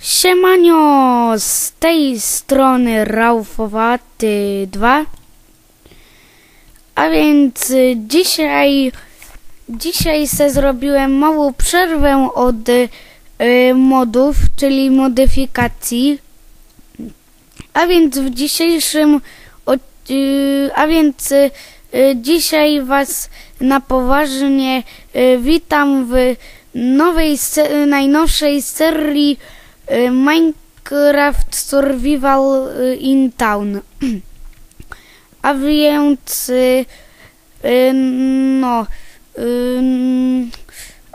Siemanio, z tej strony Raufowaty 2. A więc dzisiaj, dzisiaj se zrobiłem małą przerwę od y, modów, czyli modyfikacji. A więc w dzisiejszym, y, a więc y, dzisiaj was na poważnie y, witam w nowej, se, najnowszej serii Minecraft Survival y, in Town. A więc, y, y, no, y,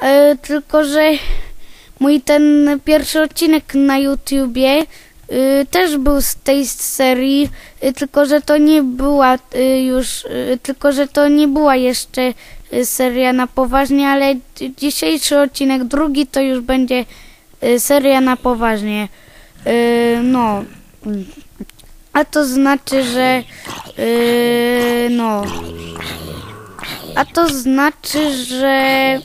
y, tylko że mój ten pierwszy odcinek na YouTubie y, też był z tej serii, y, tylko że to nie była y, już, y, tylko że to nie była jeszcze y, seria na poważnie, ale dzisiejszy odcinek, drugi to już będzie y, seria na poważnie. Y, no. A to znaczy, że y, no. A to znaczy, że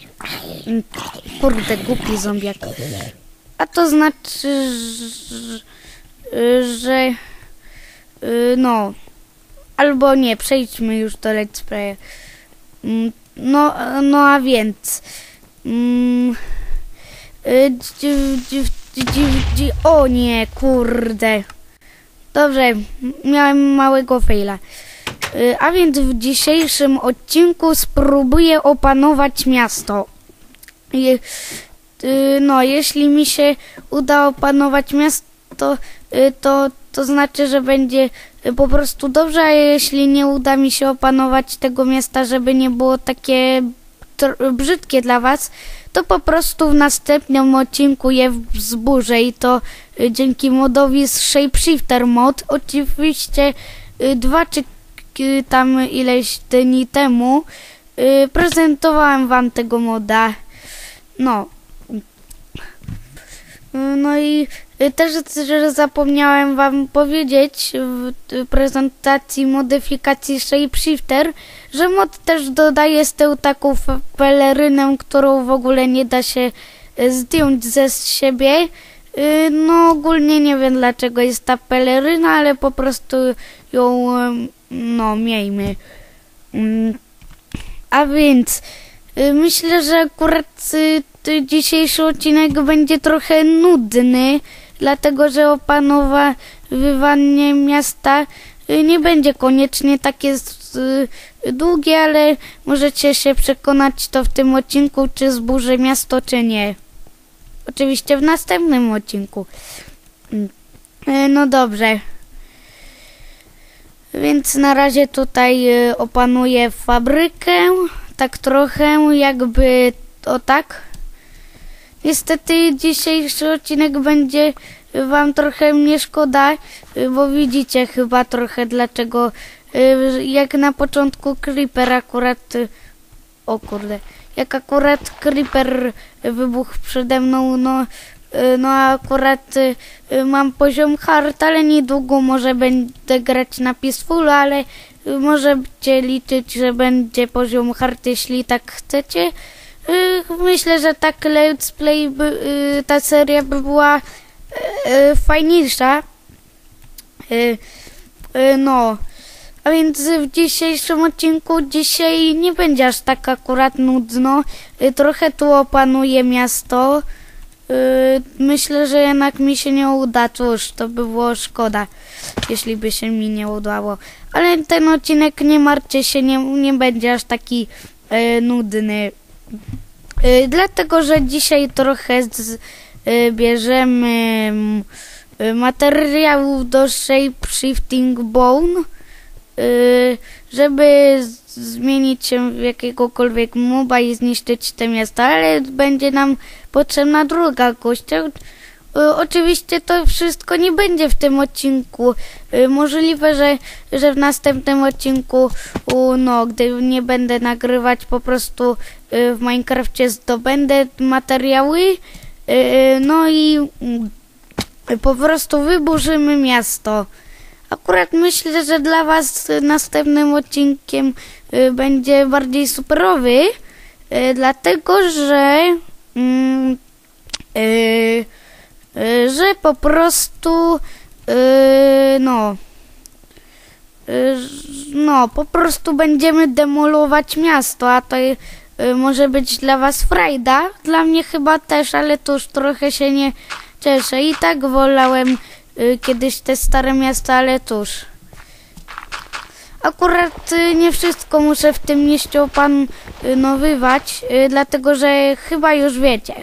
kurde, głupi zombiak. A to znaczy, że, że y, no. Albo nie, przejdźmy już do let's play. Mm, No, no a więc. Mm, o nie, kurde. Dobrze, miałem małego faila. Y, A więc w dzisiejszym odcinku spróbuję opanować miasto. Y, no, jeśli mi się uda opanować miasto, y, to, to znaczy, że będzie y, po prostu dobrze, a jeśli nie uda mi się opanować tego miasta, żeby nie było takie brzydkie dla was, to po prostu w następnym odcinku je wzburzę i to y, dzięki modowi z Shapeshifter mod. Oczywiście y, dwa czy tam ileś dni temu y, prezentowałem wam tego moda. No. No i też że zapomniałem wam powiedzieć w prezentacji modyfikacji Shapeshifter, że mod też dodaje z tyłu taką pelerynę, którą w ogóle nie da się y, zdjąć ze siebie. Y, No ogólnie nie wiem dlaczego jest ta peleryna, ale po prostu ją no miejmy. Mm, A więc y, myślę, że akurat y, dzisiejszy odcinek będzie trochę nudny, dlatego że opanowywanie miasta nie będzie koniecznie takie y, długie, ale możecie się przekonać to w tym odcinku, czy zburzę miasto, czy nie. Oczywiście w następnym odcinku. Y, No dobrze. Więc na razie tutaj y, opanuję fabrykę, tak trochę jakby o tak. Niestety dzisiejszy odcinek będzie wam trochę mnie szkoda, y, bo widzicie chyba trochę dlaczego y, jak na początku Creeper akurat y, o kurde, jak akurat Creeper wybuchł przede mną, no no akurat mam poziom hard, ale niedługo może będę grać na peaceful, ale możecie liczyć, że będzie poziom hard, jeśli tak chcecie. Myślę, że tak let's play, ta seria by była fajniejsza. Y, y, No, a więc w dzisiejszym odcinku dzisiaj nie będzie aż tak akurat nudno. Y, Trochę tu opanuję miasto. Y, Myślę, że jednak mi się nie uda. Cóż, to by było szkoda, jeśli by się mi nie udało. Ale ten odcinek, nie martwcie się, nie, nie będzie aż taki y, nudny. Y, Dlatego, że dzisiaj trochę z, y, bierzemy mm, y, materiałów do Shape Shifting Bone, y, żeby zmienić się w jakiegokolwiek moba i zniszczyć te miasta, ale będzie nam potrzebna druga kościa. Y, Oczywiście to wszystko nie będzie w tym odcinku. Y, Możliwe, że, że w następnym odcinku, no, gdy nie będę nagrywać, po prostu y, w Minecrafcie zdobędę materiały. Y, No i mm, po prostu wyburzymy miasto. Akurat myślę, że dla Was y, następnym odcinkiem y, będzie bardziej superowy, y, dlatego że mm, y, y, że po prostu no no po prostu będziemy demolować miasto, a to może być dla was frajda, dla mnie chyba też, ale to już trochę się nie cieszę. I tak wolałem yy, kiedyś te stare miasta, ale cóż. Akurat y, nie wszystko muszę w tym mieście opanowywać, y, dlatego że chyba już wiecie.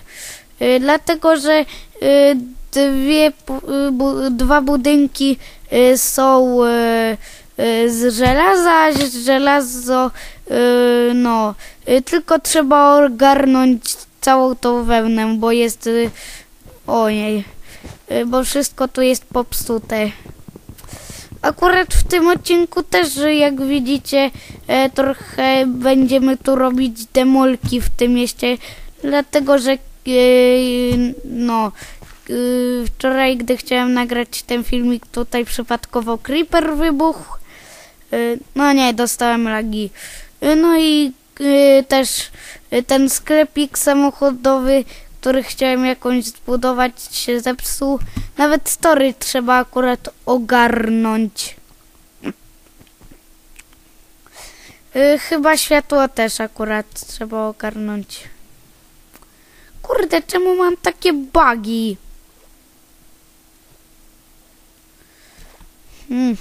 Y, Dlatego, że y, dwie, y, dwa budynki y, są y, y, z żelaza, żelazo, y, no, y, tylko trzeba ogarnąć całą tą wełnę, bo jest, y, ojej, y, bo wszystko tu jest popsute. Akurat w tym odcinku też, jak widzicie, trochę będziemy tu robić demolki w tym mieście, dlatego że no wczoraj, gdy chciałem nagrać ten filmik, tutaj przypadkowo creeper wybuchł. E, no nie, dostałem lagi. E, no i e, też ten sklepik samochodowy, który chciałem jakąś zbudować, się zepsuł. Nawet story trzeba akurat ogarnąć. Y, Chyba światło też akurat trzeba ogarnąć. Kurde, czemu mam takie bugi? Hmm.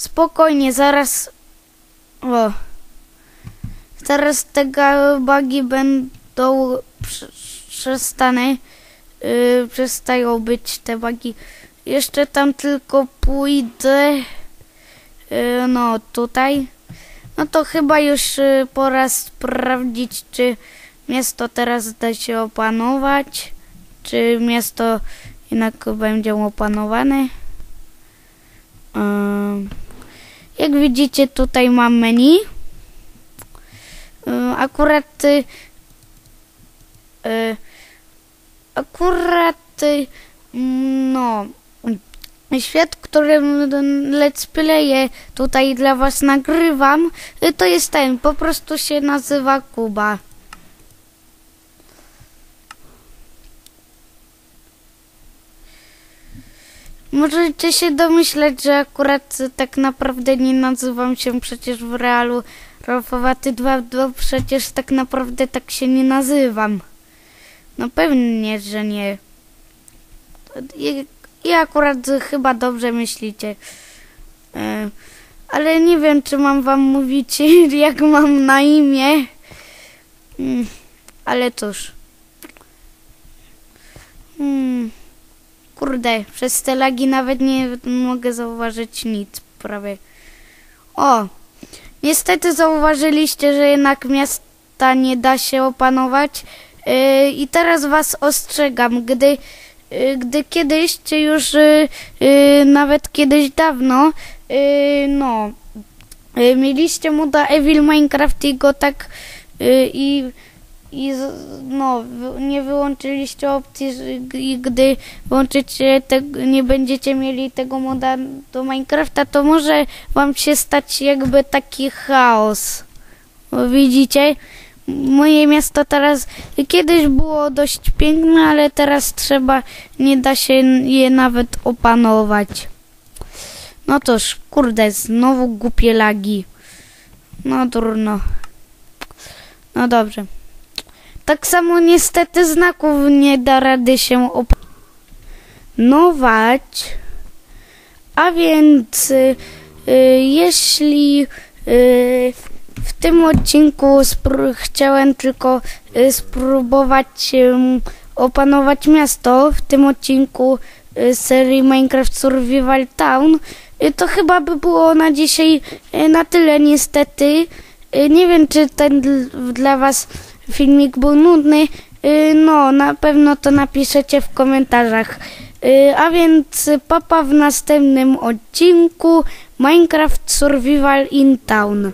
Spokojnie, zaraz... O. Zaraz te bugi będą... Prze- przestanę. Yy, przestają być te bugi. Jeszcze tam tylko pójdę. Yy, no, tutaj. No to chyba już yy, pora sprawdzić, czy miasto teraz da się opanować, czy miasto jednak będzie opanowane. Yy, jak widzicie, tutaj mam menu. Yy, akurat y, y, akurat y, no świat, którym let's playe tutaj dla was nagrywam, y, to jest ten, po prostu się nazywa Kuba. Możecie się domyśleć, że akurat tak naprawdę nie nazywam się przecież w realu Rolfowaty 2, bo przecież tak naprawdę tak się nie nazywam. No pewnie, że nie. I, i akurat chyba dobrze myślicie. E, ale nie wiem, czy mam wam mówić, jak mam na imię. Mm, ale cóż. Hmm. Kurde, przez te lagi nawet nie mogę zauważyć nic prawie. O, niestety zauważyliście, że jednak miasta nie da się opanować. Yy, I teraz was ostrzegam, gdy, yy, gdy kiedyś, czy już yy, yy, nawet kiedyś dawno, yy, no, yy, mieliście moda Evil Minecraft i go tak i i no, nie wyłączyliście opcji, i gdy włączycie te, nie będziecie mieli tego moda do Minecrafta, to może wam się stać jakby taki chaos. Widzicie, moje miasto teraz kiedyś było dość piękne, ale teraz trzeba, nie da się je nawet opanować. No toż, kurde, znowu głupie lagi. No trudno. No dobrze. Tak samo niestety znaków nie da rady się opanować. A więc y, jeśli y, w tym odcinku chciałem tylko y, spróbować opanować miasto, w tym odcinku y, serii Minecraft Survival Town, y, to chyba by było na dzisiaj y, na tyle niestety. Nie wiem, czy ten dl- dla Was filmik był nudny. Y, No, na pewno to napiszecie w komentarzach. Y, A więc papa w następnym odcinku Minecraft Survival in Town.